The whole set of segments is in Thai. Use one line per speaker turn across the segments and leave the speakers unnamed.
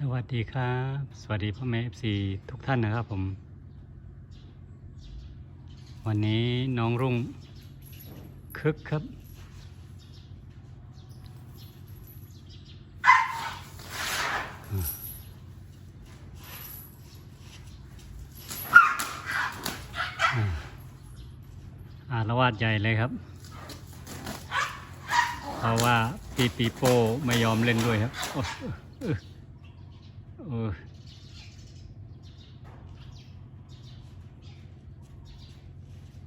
สวัสดีครับ สวัสดีพ่อแม่ FC ทุกท่านนะครับผม วันนี้น้องรุ่งคึกครับ อารวาสใหญ่เลยครับ เพราะว่าปีปีโป้ไม่ยอมเล่นด้วยครับ เออเออ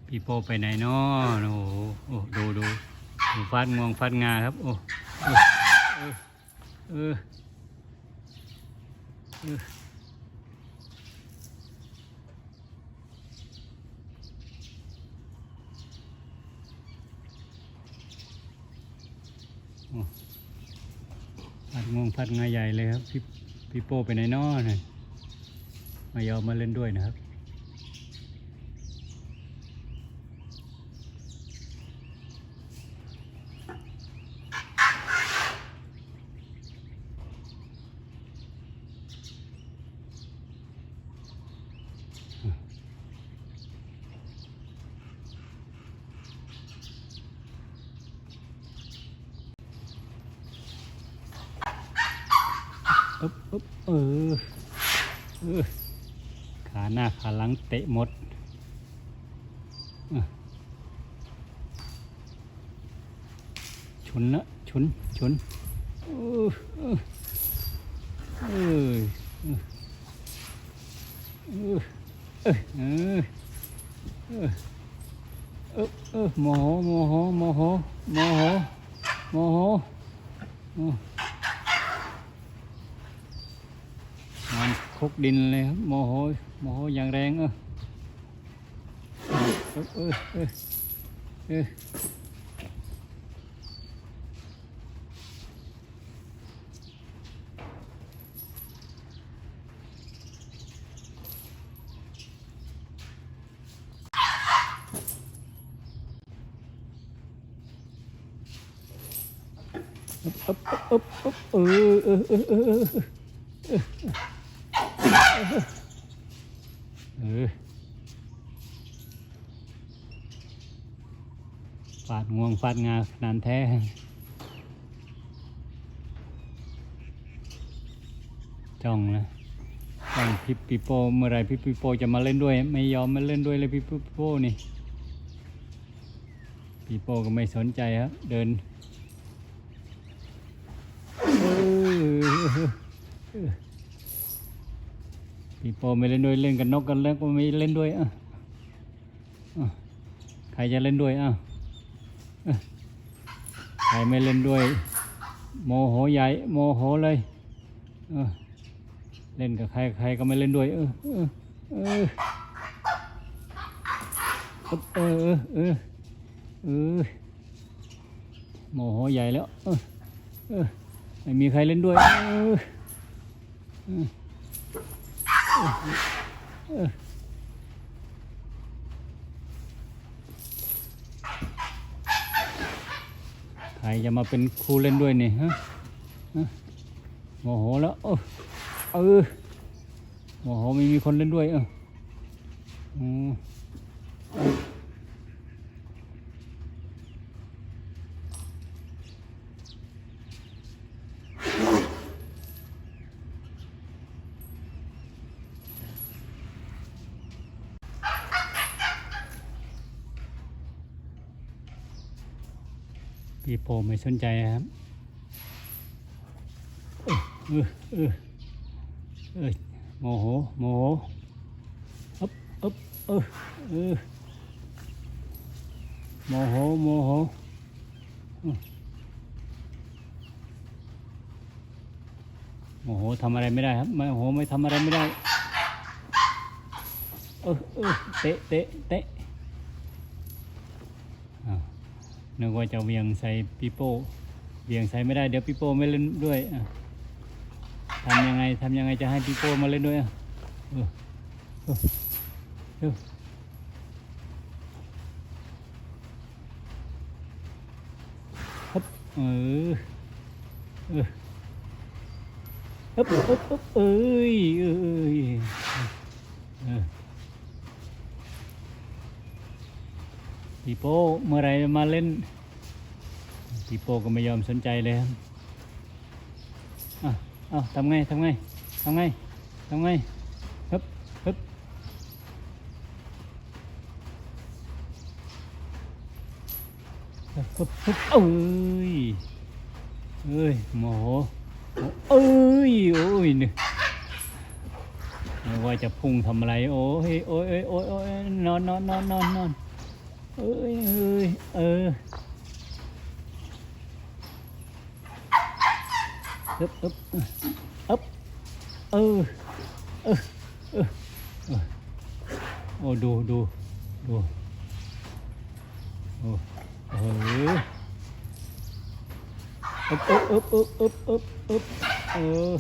ปีโป้ไปไหนเนาะโอ้โหโอ้ดูดูดูฟาดงวงฟาดงาครับ โอ้เออเออเออเออฟาดงวงฟาดงาใหญ่เลยครับพี่ พี่โป้ไปไหนนอนมายอมมาเล่นด้วยนะครับ อึ๊บอึ๊บเออเออขาหน้าขาหลังเตะหมดชนนะชนชนเออเออเออเออเออเออเออหมอหโมอหโมอหโมอหมโห มันคลุกดินเลยครับโมโหโมโหอย่างแรงเออเออเออเออเอออึ๊บอึ๊บอึ๊บเออเออเออเออเออเออ ฟาดงาดงาขนาดแท้จ้องนะจ้องพี่ปีโป้เมื่อไรพี่ปีโป้จะมาเล่นด้วย ไม่ยอมมาเล่นด้วยเลยพี่ปีโป้นี่ปีโป้ก็ไม่สนใจครับ เดินเออพี่โปไม่เล่นด้วยเล่นกับนกกันแล้วก็ไม่เล่นด้วยอะใครจะเล่นด้วยอะ ใครไม่เล่นด้วย โมโหใหญ่ โมโหเลยเออเล่นกับใครใครก็ไม่เล่นด้วย เออเออเออเออเออเออโมโหใหญ่แล้ว เออเออไม่มีใครเล่นด้วย เออเออ รจะมาเป็นครูเล่นด้วยนี่ฮะโมโหแล้วเออเออโมโหไม่มีคนเล่นด้วยเออ พี่โปไม่สนใจครับเออเออเออโมโหโมโหอึ๊บอึ๊บเออเออโมโหโมโหโมโหทำอะไรไม่ได้ครับโมโหไม่ทำอะไรไม่ได้เออเออเตะเตะเตะอ้าว นึกว่าจะเวียงใส่ปีโป้เวียงใส่ไม่ได้เดี๋ยวปีโป้ไม่เล่นด้วยทำยังไงทำยังไงจะให้ปีโป้มาเล่นด้วยอะเออเออเออครับเออเออฮึบฮึบฮึบเอ้ยเอ้ยเออ ปีโป้เมื่อไรมาเล่นปีโป้ก็ไม่ยอมสนใจเลยครับอะเอาทำไงทำไงทำไงทำไงฮึบฮึบฮึบฮึบฮึบเอ้ยเอ้ยโมโหเอ้ยโอ้ยเนี่ยไม่ว่าจะพุ่งทำอะไรโอ้ยโอ้ยโอ้ยโอ้ยโอ้ยนอนนอนนอนนอนนอน เอ้ยเอ้ยเออฮึบฮึบฮึบเออเออเออเออโอ้ดูดูดูโอ้เอออึบอึบอึบอึบอึบอึบเออ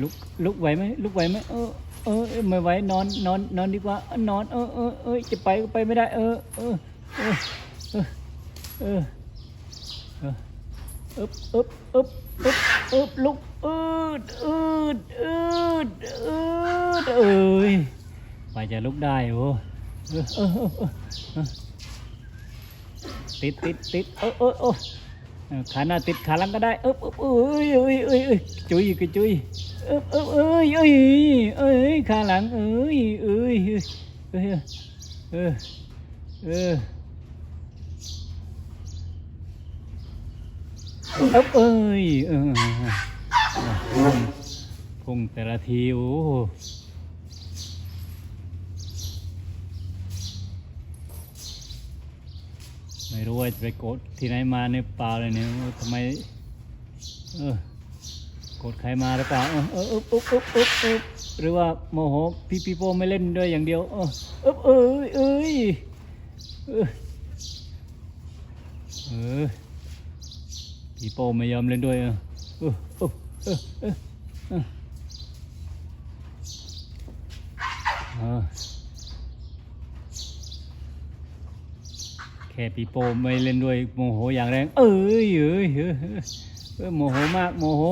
ลุกลุกไหวไหมลุกไหวไหมเออ เออไม่ไหวนอนนอนนอนดีกว่านอนเออเออเออจะไปก็ไปไม่ได้ เออเออเออเออเออเอออึบอึบอึบอึบอึบลุกอืดอืดอืดอืดเอ้ยไปจะลุกได้โอ้เออเออเออเออเออติดติดติดเออเออเออเออขาหน้าติดขาหลังก็ได้เออเออเอ้ยเอ้ยเอ้ยเอ้ยจุยก็จุย เออเออเอ้ยเอ้ยเอ้ยขาหลังเอ้ยเอ้ยเอ้ยเออเออเออเอ้ยเออพุ่งแต่ละทีโอ้ไม่รู้ว่าจะไปกดที่ไหนมาในป่าเลยเนี่ยทำไม เออ กดใครมาหรือเปล่าเออเอออึ๊บอึ๊บอึ๊บอึ๊บอึ๊บหรือว่าโมโหพี่ปีโป้ไม่เล่นด้วยอย่างเดียวเอออึ๊บเอ้ยเอ้ยเออเออปีโป้ไม่ยอมเล่นด้วยเออเออเออเออเออเออเออแค่ปีโป้ไม่เล่นด้วยโมโหอย่างแรง เอ้ยเอ้ยเอ้ยเอ้ยเอ้ยโมโหมากโมโห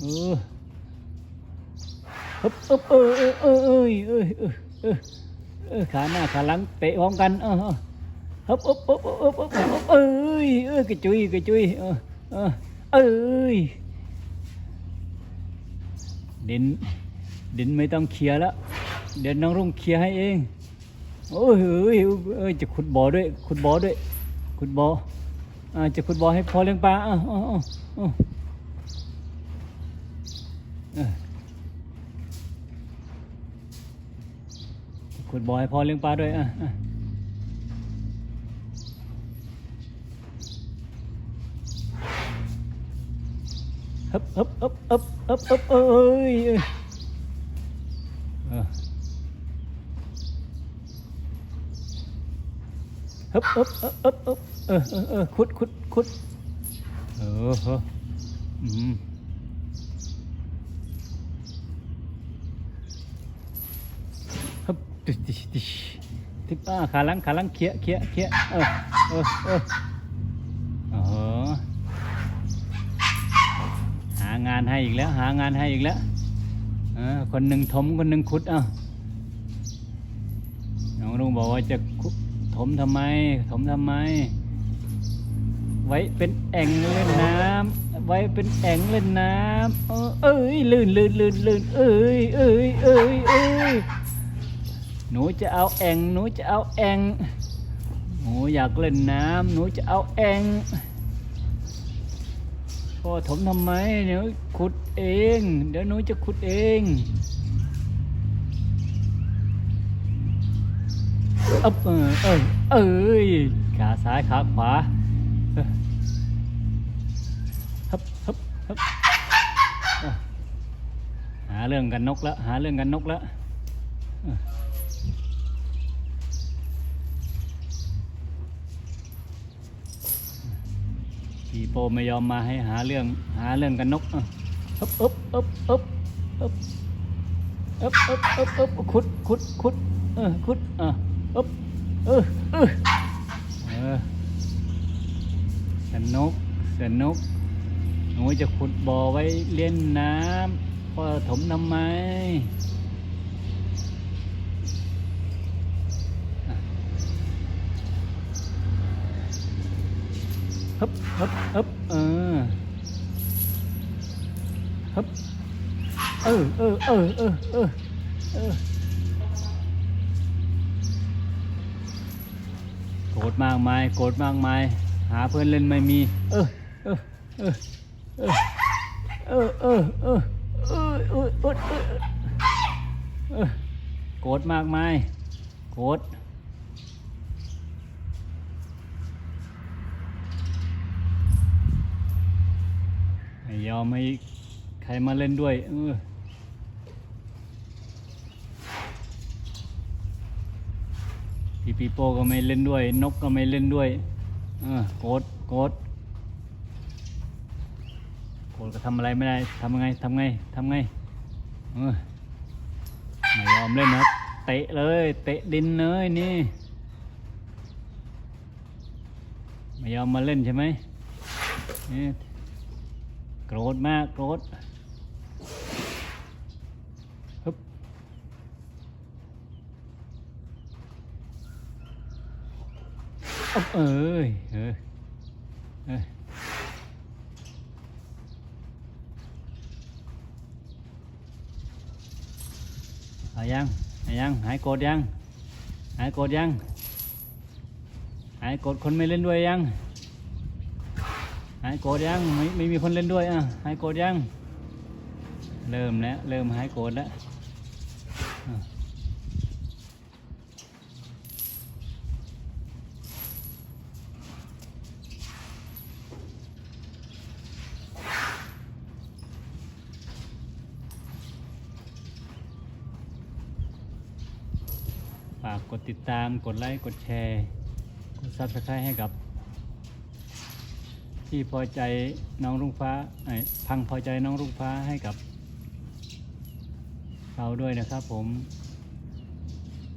เออฮึบฮึบเออเออเออเออเออเออเออขาหน้าขาหลังเตะพร้อมกันเออฮึบฮึบฮึบฮึบฮึบฮับเอ้ยเอ้ยกระจุยกระจุยเออเออเออดินดินไม่ต้องเคลียร์แล้วเดี๋ยวน้องรุ่งเคลียร์ให้เองโอ้ยเอ้ยเอ้ยจะขุดบ่อด้วยขุดบ่อด้วยขุดบ่อจะขุดบ่อให้พอเลี้ยงปลาอ้าอ้าอ้า ขุดบ่อให้พ่อเลี้ยงปลาด้วยอะอะฮึบฮึบฮึบฮึบฮึบฮึบเอ้ยเอ้ยเออฮึบฮึบฮึบฮึบฮึบเออเออเออขุดขุดขุดเออเอออืม ฮึบดิดิดิทิปอ่าขาลังขาลังเคี้ยเคี้ยเคี้ยเออเออเอออ๋อหางานให้อีกแล้ว หางานให้อีกแล้วอคนหนึ่งถมคนหนึ่งขุดเอ้าน้องลุงบอกว่าจะถมทำไม ถมทำไม ไว้เป็นแอ่งเล่นน้ำไว้เป็นแอ่งเล่นน้ำเออเอ้ยลื่นลื่นลื่นลื่นเอ้ยเอ้ยเอ้ยเอ้ย หนูจะเอาแองหนูจะเอาแองหนูอยากเล่นน้ำหนูจะเอาแองพ่อถมทำไมเดี๋ยวขุดเอง เดี๋ยวหนูจะขุดเองอับเออเอ้ยเอ้ยขาซ้ายขาขวาฮึบฮึบฮึบหาเรื่องกันนกแล้วหาเรื่องกันนกแล้ว ปีโปไม่ยอมมาให้หาเรื่องหาเรื่องกันนกอะอึบอึบอึบอึบอึบอึบอึบอึบอึบขุดขุดขุดเออขุดอะอึบเออเออเออสนุกสนุกหนูจะขุดบ่อไว้เลี้ยงน้ำพ่อถมทำไม ฮึบฮึบเออฮึบเออเออเออเออเออเออโกรธมากมายโกรธมากมาย หาเพื่อนเล่นไม่มี เออเออเออเออเออเออเออเออเออเออเออเออโกรธมากมายโกรธไม่ย อมให้ใครมาเล่นด้วยเออพี่ปีโป้ก็ไม่เล่นด้วย นกก็ไม่เล่นด้วยเออโกดโกดโกดก็ทำอะไรไม่ได้ทำไงทำไงทำไงเออไม่ยอมเล่นนะเตะเลย เตะดินเลยนี่ไม่ยอมมาเล่นใช่ไหมนี่ โกรธมากโกรธฮึบอ๊บเอ้ยเออเออเอายังเอายัง หายโกรธยัง หายโกรธยัง หายโกรธคนไม่เล่นด้วยยัง หายโกรธยังไม่ไม่มีคนเล่นด้วยอะหายโกรธยัง เริ่มแล้วเริ่มหายโกรธแล้วฝากกดติดตาม กดไลค์ กดแชร์ กดซับสไครต์ให้กับ ที่พอใจน้องรุ่งฟ้าพังพอใจน้องรุ่งฟ้าให้กับ เราด้วยนะครับผม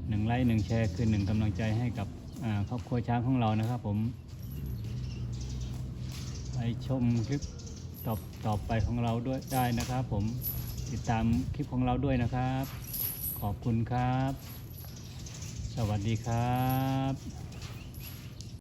หนึ่งไลค์หนึ่งแชร์คือหนึ่งกำลังใจให้กับครอบครัวช้างของเรานะครับผม ไปชมคลิปต่อต่อไปของเราด้วยได้นะครับ ผมติดตามคลิปของเราด้วยนะครับ ขอบคุณครับ สวัสดีครับ